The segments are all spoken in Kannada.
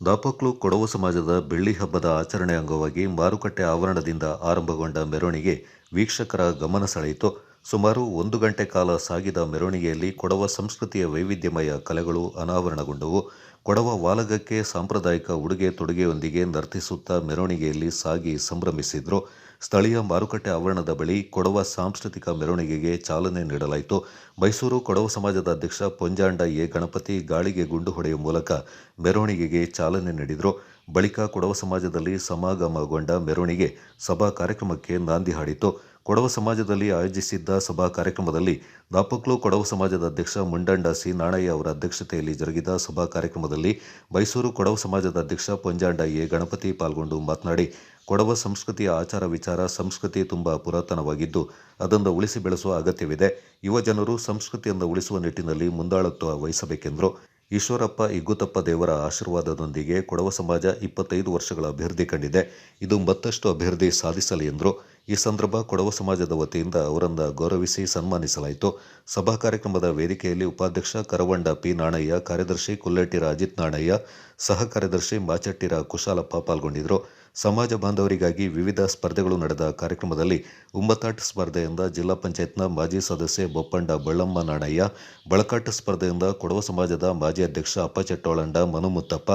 ದಾಪಕ್ಲು ಕೊಡವ ಸಮಾಜದ ಬೆಳ್ಳಿ ಹಬ್ಬದ ಆಚರಣೆ ಅಂಗವಾಗಿ ಮಾರುಕಟ್ಟೆ ಆವರಣದಿಂದ ಆರಂಭಗೊಂಡ ಮೆರವಣಿಗೆ ವೀಕ್ಷಕರ ಗಮನ ಸೆಳೆಯಿತು. ಸುಮಾರು ಒಂದು ಗಂಟೆ ಕಾಲ ಸಾಗಿದ ಮೆರವಣಿಗೆಯಲ್ಲಿ ಕೊಡವ ಸಂಸ್ಕೃತಿಯ ವೈವಿಧ್ಯಮಯ ಕಲೆಗಳು ಅನಾವರಣಗೊಂಡವು. ಕೊಡವ ವಾಲಗಕ್ಕೆ ಸಾಂಪ್ರದಾಯಿಕ ಉಡುಗೆ ತೊಡುಗೆಯೊಂದಿಗೆ ನರ್ತಿಸುತ್ತಾ ಮೆರವಣಿಗೆಯಲ್ಲಿ ಸಾಗಿ ಸಂಭ್ರಮಿಸಿದ್ರು. ಸ್ಥಳೀಯ ಮಾರುಕಟ್ಟೆ ಆವರಣದ ಬಳಿ ಕೊಡವ ಸಾಂಸ್ಕೃತಿಕ ಮೆರವಣಿಗೆಗೆ ಚಾಲನೆ ನೀಡಲಾಯಿತು. ಮೈಸೂರು ಕೊಡವ ಸಮಾಜದ ಅಧ್ಯಕ್ಷ ಪೊಂಜಾಂಡ ಎ. ಗಣಪತಿ ಗಾಳಿಗೆ ಗುಂಡು ಹೊಡೆಯುವ ಮೂಲಕ ಮೆರವಣಿಗೆಗೆ ಚಾಲನೆ ನೀಡಿದರು. ಬಳಿಕ ಕೊಡವ ಸಮಾಜದಲ್ಲಿ ಸಮಾಗಮಗೊಂಡ ಮೆರವಣಿಗೆ ಸಭಾ ಕಾರ್ಯಕ್ರಮಕ್ಕೆ ನಾಂದಿ ಹಾಡಿತು. ಕೊಡವ ಸಮಾಜದಲ್ಲಿ ಆಯೋಜಿಸಿದ್ದ ಸಭಾ ಕಾರ್ಯಕ್ರಮದಲ್ಲಿ ದಾಪಕ್ಲು ಕೊಡವ ಸಮಾಜದ ಅಧ್ಯಕ್ಷ ಮುಂಡಂಡ ಸಿ ನಾಣಯ್ಯ ಅವರ ಅಧ್ಯಕ್ಷತೆಯಲ್ಲಿ ಜರುಗಿದ ಸಭಾ ಕಾರ್ಯಕ್ರಮದಲ್ಲಿ ಮೈಸೂರು ಕೊಡವ ಸಮಾಜದ ಅಧ್ಯಕ್ಷ ಪೊಂಜಾಂಡ ಎ ಗಣಪತಿ ಪಾಲ್ಗೊಂಡು ಮಾತನಾಡಿ, ಕೊಡವ ಸಂಸ್ಕೃತಿಯ ಆಚಾರ ವಿಚಾರ ಸಂಸ್ಕೃತಿ ತುಂಬ ಪುರಾತನವಾಗಿದ್ದು, ಅದನ್ನು ಉಳಿಸಿ ಬೆಳೆಸುವ ಅಗತ್ಯವಿದೆ. ಯುವ ಜನರು ಸಂಸ್ಕೃತಿಯನ್ನು ಉಳಿಸುವ ನಿಟ್ಟಿನಲ್ಲಿ ಮುಂದಾಳತ್ವ ವಹಿಸಬೇಕೆಂದರು. ಈಶ್ವರಪ್ಪ ಇಗ್ಗುತಪ್ಪ ದೇವರ ಆಶೀರ್ವಾದದೊಂದಿಗೆ ಕೊಡವ ಸಮಾಜ ಇಪ್ಪತ್ತೈದು ವರ್ಷಗಳ ಅಭಿವೃದ್ಧಿ ಕಂಡಿದೆ. ಇದು ಮತ್ತಷ್ಟು ಅಭಿವೃದ್ಧಿ ಸಾಧಿಸಲಿ ಎಂದರು. ಈ ಸಂದರ್ಭ ಕೊಡವ ಸಮಾಜದ ವತಿಯಿಂದ ಅವರನ್ನು ಗೌರವಿಸಿ ಸನ್ಮಾನಿಸಲಾಯಿತು. ಸಭಾ ಕಾರ್ಯಕ್ರಮದ ವೇದಿಕೆಯಲ್ಲಿ ಉಪಾಧ್ಯಕ್ಷ ಕರವಂಡ ಪಿ ನಾಣಯ್ಯ, ಕಾರ್ಯದರ್ಶಿ ಕುಲ್ಲೆಟ್ಟಿರ ಅಜಿತ್ ನಾಣಯ್ಯ, ಸಹ ಕಾರ್ಯದರ್ಶಿ ಮಾಚಟ್ಟಿರ ಕುಶಾಲಪ್ಪ ಪಾಲ್ಗೊಂಡಿದ್ದರು. ಸಮಾಜ ಬಾಂಧವರಿಗಾಗಿ ವಿವಿಧ ಸ್ಪರ್ಧೆಗಳು ನಡೆದ ಕಾರ್ಯಕ್ರಮದಲ್ಲಿ ಉಂಬತಾಟ್ ಸ್ಪರ್ಧೆಯಿಂದ ಜಿಲ್ಲಾ ಪಂಚಾಯತ್ನ ಮಾಜಿ ಸದಸ್ಯೆ ಬೊಪ್ಪಂಡ ಬಳ್ಳಮ್ಮ ನಾಣಯ್ಯ, ಬಳಕಾಟ ಸ್ಪರ್ಧೆಯಿಂದ ಕೊಡವ ಸಮಾಜದ ಮಾಜಿ ಅಧ್ಯಕ್ಷ ಅಪ್ಪಚೆಟ್ಟೋಳಂಡ ಮನುಮುತ್ತಪ್ಪ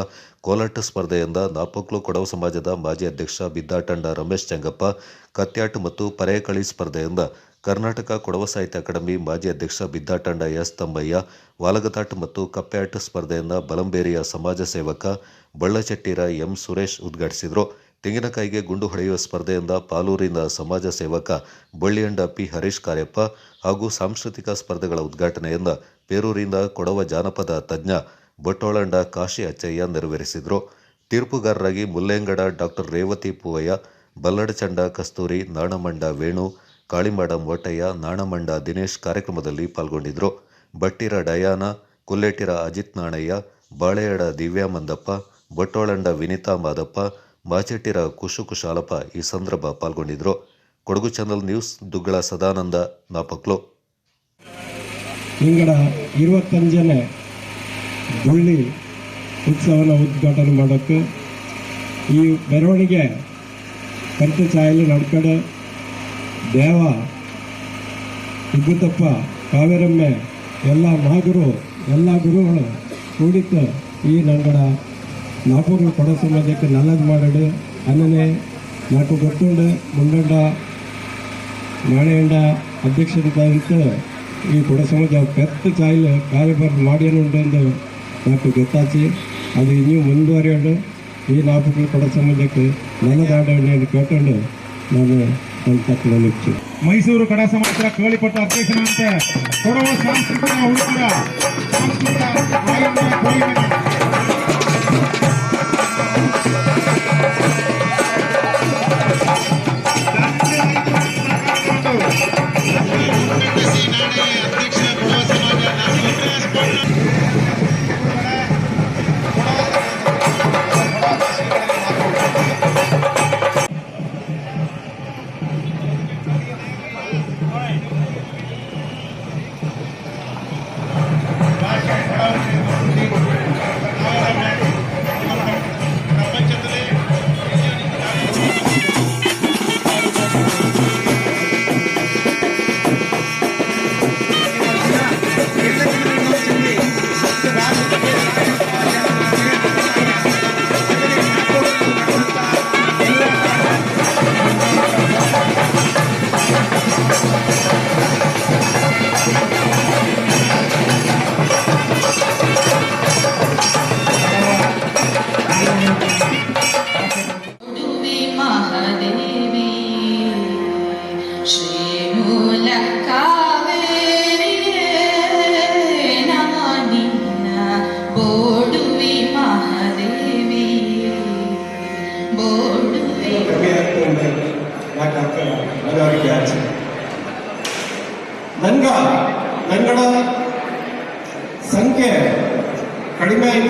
ಕೋಲಾಟ ಸ್ಪರ್ಧೆಯಿಂದ ನಾಪಕ್ಲು ಕೊಡವ ಸಮಾಜದ ಮಾಜಿ ಅಧ್ಯಕ್ಷ ಬಿದ್ದಾಟಂಡ ರಮೇಶ್ ಚಂಗಪ್ಪ, ಕತ್ಯಾಟ್ ಮತ್ತು ಪರೇಕಳಿ ಸ್ಪರ್ಧೆಯಿಂದ ಕರ್ನಾಟಕ ಕೊಡವ ಸಾಹಿತ್ಯ ಅಕಾಡೆಮಿ ಮಾಜಿ ಅಧ್ಯಕ್ಷ ಬಿದ್ದಾಟಂಡ ಎಸ್ ತಂಬಯ್ಯ ವಾಲಗತಾಟ್ ಮತ್ತು ಕಪ್ಪೆಯಾಟ ಸ್ಪರ್ಧೆಯಿಂದ ಬಲಂಬೇರಿಯ ಸಮಾಜ ಸೇವಕ ಬಳ್ಳಚೆಟ್ಟಿರ ಎಂ ಸುರೇಶ್ ಉದ್ಘಾಟಿಸಿದರು. ತೆಂಗಿನಕಾಯಿಗೆ ಗುಂಡು ಹೊಡೆಯುವ ಸ್ಪರ್ಧೆಯಿಂದ ಪಾಲೂರಿನ ಸಮಾಜ ಸೇವಕ ಬಳ್ಳಿಯಂಡ ಪಿ ಹರೀಶ್ ಕಾರ್ಯಪ್ಪ ಹಾಗೂ ಸಾಂಸ್ಕೃತಿಕ ಸ್ಪರ್ಧೆಗಳ ಉದ್ಘಾಟನೆಯಿಂದ ಪೇರೂರಿನ ಕೊಡವ ಜಾನಪದ ತಜ್ಞ ಬೊಟ್ಟೋಳಂಡ ಕಾಶಿ ಅಚ್ಚಯ್ಯ ನೆರವೇರಿಸಿದರು. ತೀರ್ಪುಗಾರರಾಗಿ ಮುಲ್ಲೆಂಗಡ ಡಾಕ್ಟರ್ ರೇವತಿ ಪೂವಯ್ಯ ಬಲ್ಲಡಚಂಡ ಕಸ್ತೂರಿ, ನಾಣಮಂಡ ವೇಣು, ಕಾಳಿಮಾಡ ಮೋಟಯ್ಯ, ನಾಣಮಂಡ ದಿನೇಶ್ ಕಾರ್ಯಕ್ರಮದಲ್ಲಿ ಪಾಲ್ಗೊಂಡಿದ್ದರು ಬಟ್ಟಿರ ಡಯಾನ, ಕುಲ್ಲೇಟಿರ ಅಜಿತ್ ನಾಣಯ್ಯ, ಬಾಳೆಯಡ ದಿವ್ಯಾ ಮಂದಪ್ಪ ಬೊಟ್ಟೋಳಂಡ ವಿನಿತಾ ಮಾದಪ್ಪ ಮಾಚೆಟ್ಟಿರ ಕುಶು ಕುಶಾಲಪ್ಪ ಈ ಸಂದರ್ಭ ಪಾಲ್ಗೊಂಡಿದ್ದರು ಕೊಡಗು ಚಾನಲ್ ನ್ಯೂಸ್, ದುಗ್ಗಳ ಸದಾನಂದ, ನಾಪಕ್ಲು. ಇಂಗಡ ಇರುವತ್ತಂಜನೇ ಗುಳ್ಳಿ ಉತ್ಸವನ ಉದ್ಘಾಟನೆ ಮಾಡೋಕ್ಕೆ ಈ ಮೆರವಣಿಗೆ ಕಂತೆ ಚಾಯಲಿ ನಡ್ಕಡೆ ದೇವ ಇಬ್ಬುತ್ತಪ್ಪ ಕಾವೇರಮ್ಮೆ, ಎಲ್ಲ ಮಹಾಗುರು, ಎಲ್ಲ ಗುರುಗಳು ಕೂಡಿತ್ತು ಈ ನಂಗಡ ನಾಲ್ಕು ಕೊಡ ಸಮಾಜಕ್ಕೆ ನಲ್ಲದು ಮಾಡಡು ಅನ್ನನೆ ನಾಲ್ಕು ಗೊತ್ತುಂಡು ಮುಂಡಂಡ ನಾಳೆಯಂಡ ಅಧ್ಯಕ್ಷರಿದ್ದಂತ ಈ ಕೊಡ ಸಮಾಜ ಪೆತ್ತ ಚಾಯಿಲ್ ಕಾರ್ಯಭಾರ ಮಾಡಿಯನುಂಟು నాకు ಗೊತ್ತಾಚಿ ಅದು ಇನ್ನೂ ಮುಂದುವರಿಯೋಡು ಈ ನಾಲ್ಕು ಕೊಡ ಸಮಾಜಕ್ಕೆ ಅಂತ ಕೇಳ್ಕೊಂಡು ನಾನು ನನ್ನ ತಕ್ಕ ನಿಚ್ಚು ಮೈಸೂರು ಕಡ ಸಮಾಜ ಕೇಳಿಪಟ್ಟ ಅಧ್ಯಕ್ಷನಂತೆ ಕೊಡುವ ಸಾಂಸ್ಕೃತಿಕ ಹುಡುಗರ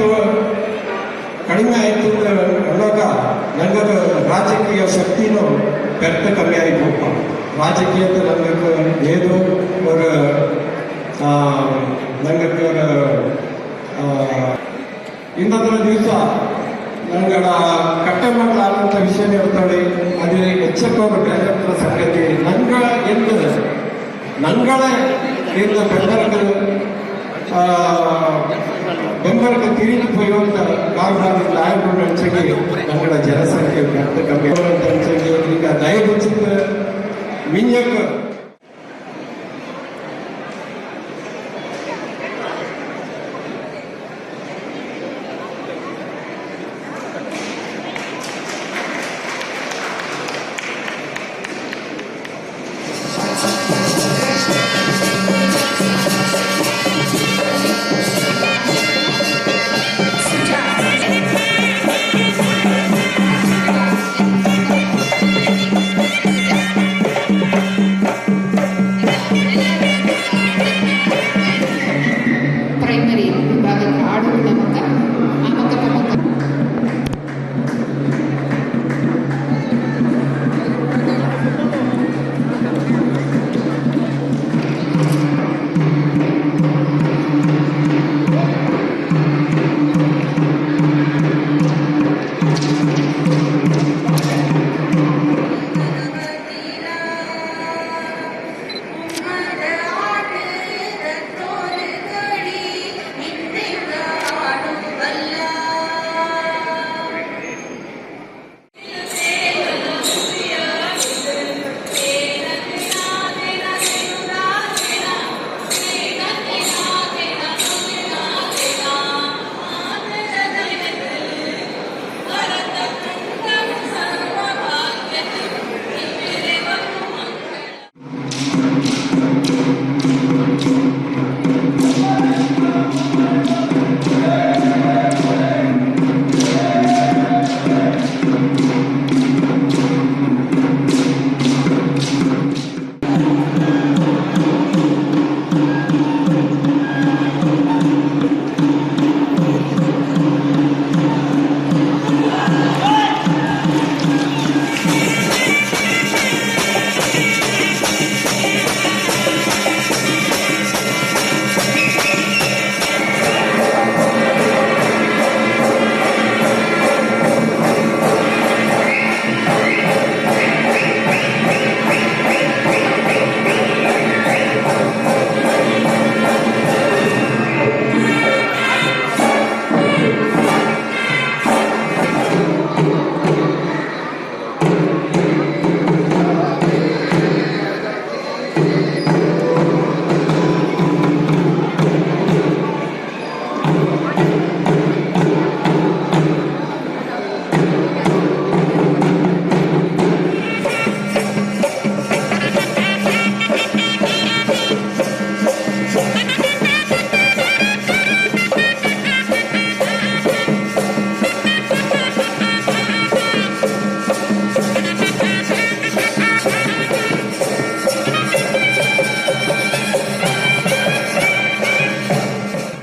ಆಯಿತು ಕಡಿಮೆ ಆಯಿತು ಅನ್ನೋಕ ನನಗದು ರಾಜಕೀಯ ಶಕ್ತಿನೂ ಬೆರ್ತ ಕಮ್ಮಿ ಆಯಿತು. ರಾಜಕೀಯದ ನನಗೆ ಏನು ஒரு ನನಗೆ ಇನ್ನೊಂದರ ದಿವಸ ನಂಗಡ ಕಟ್ಟಮಟ್ಟಾದಂಥ ವಿಷಯ ಇರ್ತಾಳೆ ಅದೇ ಎಚ್ಚಕ್ಕೋಗ ಬೇಕಾದಂಥ ಸಂಗತಿ ನಂಗಳ ಎಂದ, ನಂಗಳೇ ಇರುವ ಬೆಂಬಲಗಳು ಬೆಂಬಲಕ್ಕೆ ತಿರುಗಿ ಪಡೆಯುವಂಥ ಕಾರಣವಾಗಿ ನಾಯಕರು ಹಂಚಿಕೆ ಕನ್ನಡ ಜನಸಂಖ್ಯೆ ಕಮ್ಮಿ ಹಂಚಿಕೆ ಈಗ ದಯಗುಚಿತ ಮಿಂಜಕ